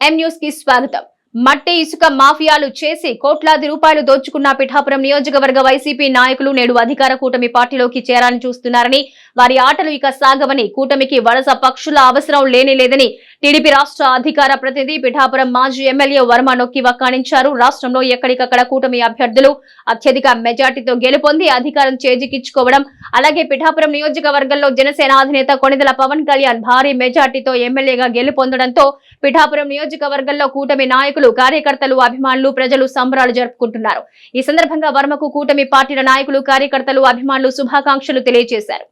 ఎం న్యూస్కి స్వాగతం. మట్టి ఇసుక మాఫియాలు చేసి కోట్లాది రూపాయలు దోచుకున్న పిఠాపురం నియోజకవర్గ వైసీపీ నాయకులు నేడు అధికార కూటమి పార్టీలోకి చేరాలని చూస్తున్నారని వారి ఆటలు ఇక సాగవని కూటమికి వలస పక్షుల అవసరం లేని లేదని టీడీపీ రాష్ట్ర అధికార ప్రతినిధి పిఠాపురం మాజీ ఎమ్మెల్యే వర్మ నొక్కి వక్కాణించారు. రాష్ట్రంలో ఎక్కడికక్కడ కూటమి అభ్యర్థులు అత్యధిక మెజార్టీతో గెలుపొంది అధికారం చేజికిచ్చుకోవడం అలాగే పిఠాపురం నియోజకవర్గంలో జనసేన అధినేత కొణిదల పవన్ కళ్యాణ్ భారీ మెజార్టీతో ఎమ్మెల్యేగా గెలుపొందడంతో పిఠాపురం నియోజకవర్గంలో కూటమి నాయకులు కార్యకర్తలు అభిమానులు ప్రజలు సంబరాలు జరుపుకుంటున్నారు. ఈ సందర్భంగా వర్మకు కూటమి పార్టీల నాయకులు కార్యకర్తలు అభిమానులు శుభాకాంక్షలు తెలియజేశారు.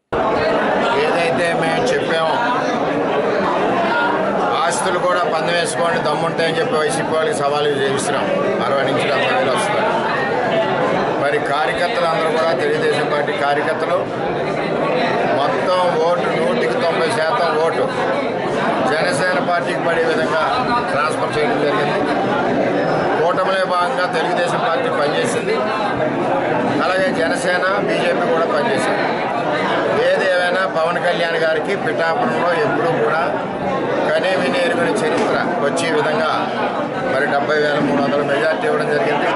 ఏదైతే మేము చెప్పామో కూడా పందెం వేసుకోండి దమ్ముంటాయని చెప్పి వైసీపీ వాళ్ళకి సవాలు చేయిస్తున్నాం. అరవై నుంచి డెబ్బై వేలు వస్తారు మరి కార్యకర్తలు అందరూ కూడా తెలుగుదేశం పార్టీ కార్యకర్తలు మొత్తం ఓటు నూటికి తొంభై శాతం ఓటు జనసేన పార్టీకి పడే విధంగా ట్రాన్స్ఫర్ చేయడం జరిగింది. కూటమిలో భాగంగా తెలుగుదేశం పార్టీ పనిచేసింది. అలాగే జనసేన బీజేపీ కూడా పనిచేసింది. ఏది ఏమైనా పవన్ కళ్యాణ్ గారికి పిఠాపురంలో ఎప్పుడూ కూడా కనే విని ఎరుగుని చరిత్ర వచ్చే విధంగా మరి డెబ్బై వేల మూడు వందల మెజార్టీ ఇవ్వడం జరిగింది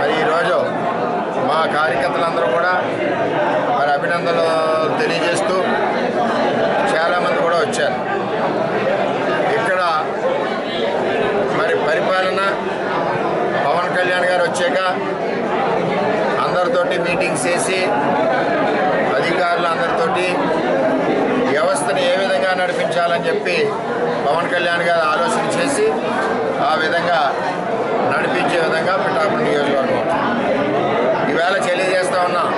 మరి ఈరోజు మా కార్యకర్తలందరూ కూడా మరి అభినందనలు తెలియజేస్తూ చాలామంది కూడా వచ్చారు. ఇక్కడ మరి పరిపాలన పవన్ కళ్యాణ్ గారు వచ్చాక అందరితోటి మీటింగ్స్ చేసి అధికారులు అందరితోటి వ్యవస్థను ఏ విధంగా నడిపించాలని చెప్పి పవన్ కళ్యాణ్ గారు ఆలోచన చేసి ఆ విధంగా నడిపించే విధంగా పిఠాపురం నియోజకవర్గం ఈవేళ తెలియజేస్తా ఉన్నాం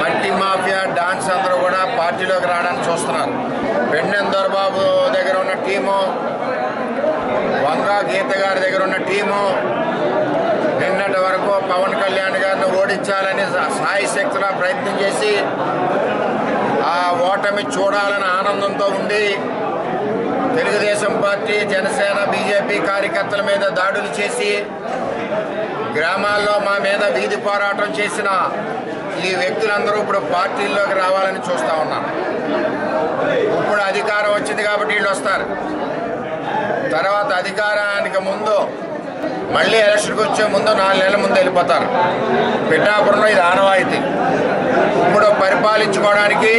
మట్టి మాఫియా డాన్స్ అందరూ కూడా పార్టీలోకి రావడానికి చూస్తున్నారు పెన్నెం దొరబాబు దగ్గర ఉన్న టీము కూడా గీత గారి దగ్గర ఉన్న టీము నిన్నటి వరకు పవన్ కళ్యాణ్ గారిని ఓడించాలని సాయి శక్తిలా ప్రయత్నం చేసి ఆ ఓటమి చూడాలని ఆనందంతో ఉండి తెలుగుదేశం పార్టీ జనసేన బీజేపీ కార్యకర్తల మీద దాడులు చేసి గ్రామాల్లో మా మీద వీధి పోరాటం చేసిన ఈ వ్యక్తులందరూ ఇప్పుడు పార్టీల్లోకి రావాలని చూస్తూ ఉన్నాను ఇప్పుడు అధికారం వచ్చింది కాబట్టి వీళ్ళు వస్తారు. తర్వాత అధికారానికి ముందు మళ్ళీ ఎలక్షన్కి వచ్చే ముందు నాలుగు నెలల ముందు వెళ్ళిపోతారు. పిఠాపురంలో ఇది ఆనవాయితీ. ఇప్పుడు పరిపాలించుకోవడానికి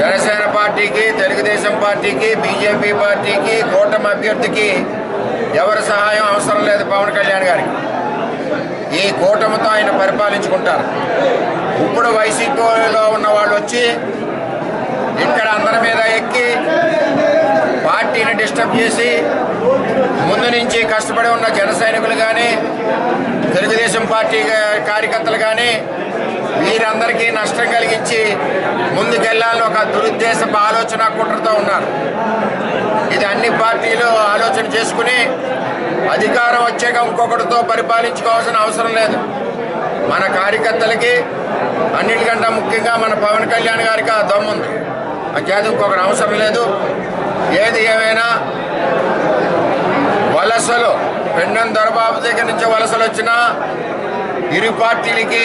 జనసేన పార్టీకి తెలుగుదేశం పార్టీకి బీజేపీ పార్టీకి కూటమి అభ్యర్థికి ఎవరి సహాయం అవసరం లేదు పవన్ కళ్యాణ్ గారికి. ఈ కూటమితో ఆయన పరిపాలించుకుంటారు. ఇప్పుడు వైసీపీలో ఉన్న వాళ్ళు వచ్చి ఇక్కడ అందరి మీద ఎక్కి పార్టీని డిస్టర్బ్ చేసి ముందు నుంచి కష్టపడి ఉన్న జన సైనికులు కానీ తెలుగుదేశం పార్టీ కార్యకర్తలు కానీ వీరందరికీ నష్టం కలిగించి ముందుకెళ్ళాలని ఒక దురుద్దేశపు ఆలోచన కుట్రతో ఉన్నారు. ఇది అన్ని పార్టీలు ఆలోచన చేసుకుని అధికారం వచ్చాక ఇంకొకటితో పరిపాలించుకోవాల్సిన అవసరం లేదు. మన కార్యకర్తలకి అన్నిటికంటే ముఖ్యంగా మన పవన్ కళ్యాణ్ గారికి ఆ దమ్ముంది. అంచేది ఇంకొకటి అవసరం లేదు. ఏది ఏమైనా వలసలు పెండం దొరబాబు దగ్గర నుంచి వలసలు వచ్చినా ఇరు పార్టీలకి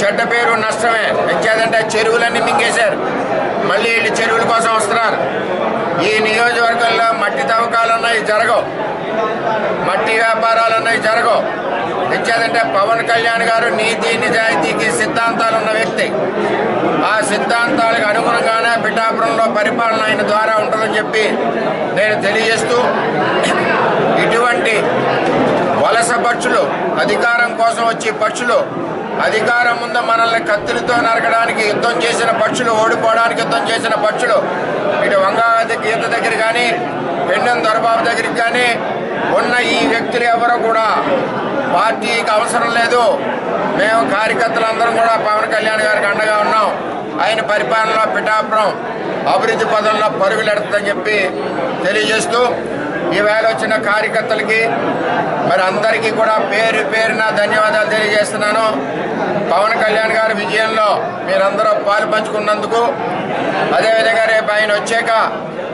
చెడ్డ పేరు నష్టమే. ఎంచేదంటే చెరువులన్నీ మింగేశారు. మళ్ళీ వీళ్ళు చెరువుల కోసం వస్తున్నారు. ఈ నియోజకవర్గంలో మట్టి తవ్వకాలు ఉన్నాయి జరగవు. మట్టి వ్యాపారాలు ఉన్నాయి జరగవు. ఎంచేదంటే పవన్ కళ్యాణ్ గారు నీతి నిజాయితీకి సిద్ధాంతాలు ఉన్న వ్యక్తి. ఆ సిద్ధాంతాలకు అనుగుణంగానే పిఠాపురంలో పరిపాలన ఆయన ద్వారా ఉంటుందని చెప్పి నేను తెలియజేస్తూ ఇటువంటి వలస పక్షులు అధికారం కోసం వచ్చే పక్షులు అధికారం ముందు మనల్ని కత్తులతో నరకడానికి యుద్ధం చేసిన పక్షులు ఓడిపోవడానికి యుద్ధం చేసిన పక్షులు ఇటు వంగా గీత దగ్గర కానీ పెండెం దొరబాబు దగ్గరికి కానీ ఉన్న ఈ వ్యక్తులు ఎవరో కూడా పార్టీకి అవసరం లేదు. మేము కార్యకర్తలందరం కూడా పవన్ కళ్యాణ్ గారికి అండగా ఉన్నాం. ఆయన పరిపాలనలో పిఠాపురం అభివృద్ధి పదంలో పరుగులెడుతుందని చెప్పి తెలియజేస్తూ ఈవేళ వచ్చిన కార్యకర్తలకి మరి అందరికీ కూడా పేరు పేరున ధన్యవాదాలు తెలియజేస్తున్నాను. పవన్ కళ్యాణ్ గారి విజయంలో మీరందరూ పాలు పంచుకున్నందుకు. అదేవిధంగా రేపు ఆయన వచ్చాక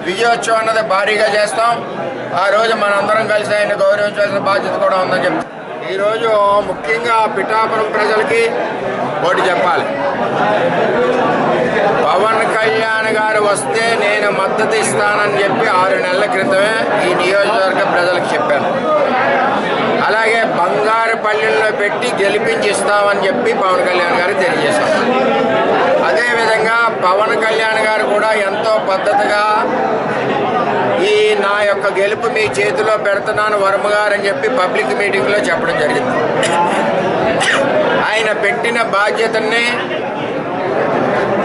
విజయోత్సవం అన్నది భారీగా చేస్తాం. ఆ రోజు మనందరం కలిసి ఆయన గౌరవించాల్సిన బాధ్యత కూడా ఉందని చెప్తాం ఈరోజు ముఖ్యంగా పిఠాపురం ప్రజలకి ఒకటి చెప్పాలి. పవన్ కళ్యాణ్ గారు వస్తే నేను మద్దతు ఇస్తానని చెప్పి ఆరు నెలల క్రితమే ఈ నియోజకవర్గ ప్రజలకు చెప్పాను. అలాగే బంగారు పల్లెల్లో పెట్టి గెలిపించి ఇస్తామని చెప్పి పవన్ కళ్యాణ్ గారు తెలియజేశారు అదేవిధంగా పవన్ కళ్యాణ్ గారు కూడా ఎంతో పద్ధతిగా ఈ యొక్క గెలుపు మీ చేతిలో పెడుతున్నాను వర్మగారని అని చెప్పి పబ్లిక్ మీటింగ్లో చెప్పడం జరిగింది. ఆయన పెట్టిన బాధ్యతని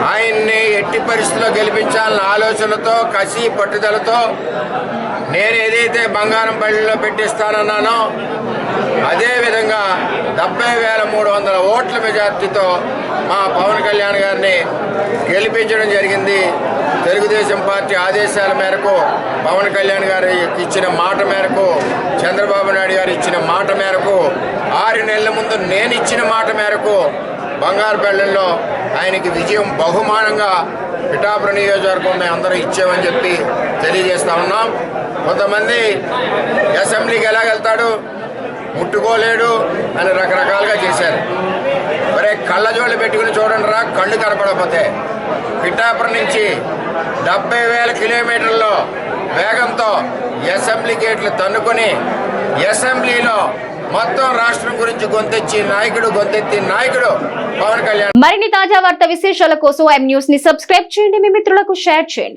ఆయన్ని ఎట్టి పరిస్థితుల్లో గెలిపించాలన్న ఆలోచనతో కసి పట్టుదలతో నేను ఏదైతే బంగారం పల్లిలో పెట్టిస్తానన్నానో అదేవిధంగా డెబ్బై వేల మూడు వందల ఓట్ల మెజార్టీతో మా పవన్ కళ్యాణ్ గారిని గెలిపించడం జరిగింది. తెలుగుదేశం పార్టీ ఆదేశాల మేరకు పవన్ కళ్యాణ్ గారు ఇచ్చిన మాట మేరకు చంద్రబాబు నాయుడు గారు ఇచ్చిన మాట మేరకు ఆరు నెలల ముందు నేను ఇచ్చిన మాట మేరకు బంగారుపల్లెల్లో ఆయనకి విజయం బహుమానంగా పిఠాపురం నియోజకవర్గం మేము అందరం ఇచ్చామని చెప్పి తెలియజేస్తా ఉన్నాం. కొంతమంది అసెంబ్లీకి ఎలా వెళ్తాడు? ముట్టుకోలేడు అని రకరకాలుగా చేశారు. మరే కళ్ళజోళ్ళు పెట్టుకుని చూడండి రా కళ్ళు కనపడకపోతే. పిఠాపురం నుంచి డెబ్బై వేల కిలోమీటర్లో వేగంతో అసెంబ్లీ గేట్లు తన్నుకొని అసెంబ్లీలో మొత్తం రాష్ట్రం గురించి గొంతెచ్చి నాయకుడు గొంతెత్తి నాయకుడు పవన్ కళ్యాణ్. మరిన్ని తాజా వార్త విశేషాల కోసం ఎం న్యూస్ని సబ్స్క్రైబ్ చేయండి. మీ మిత్రులకు షేర్ చేయండి.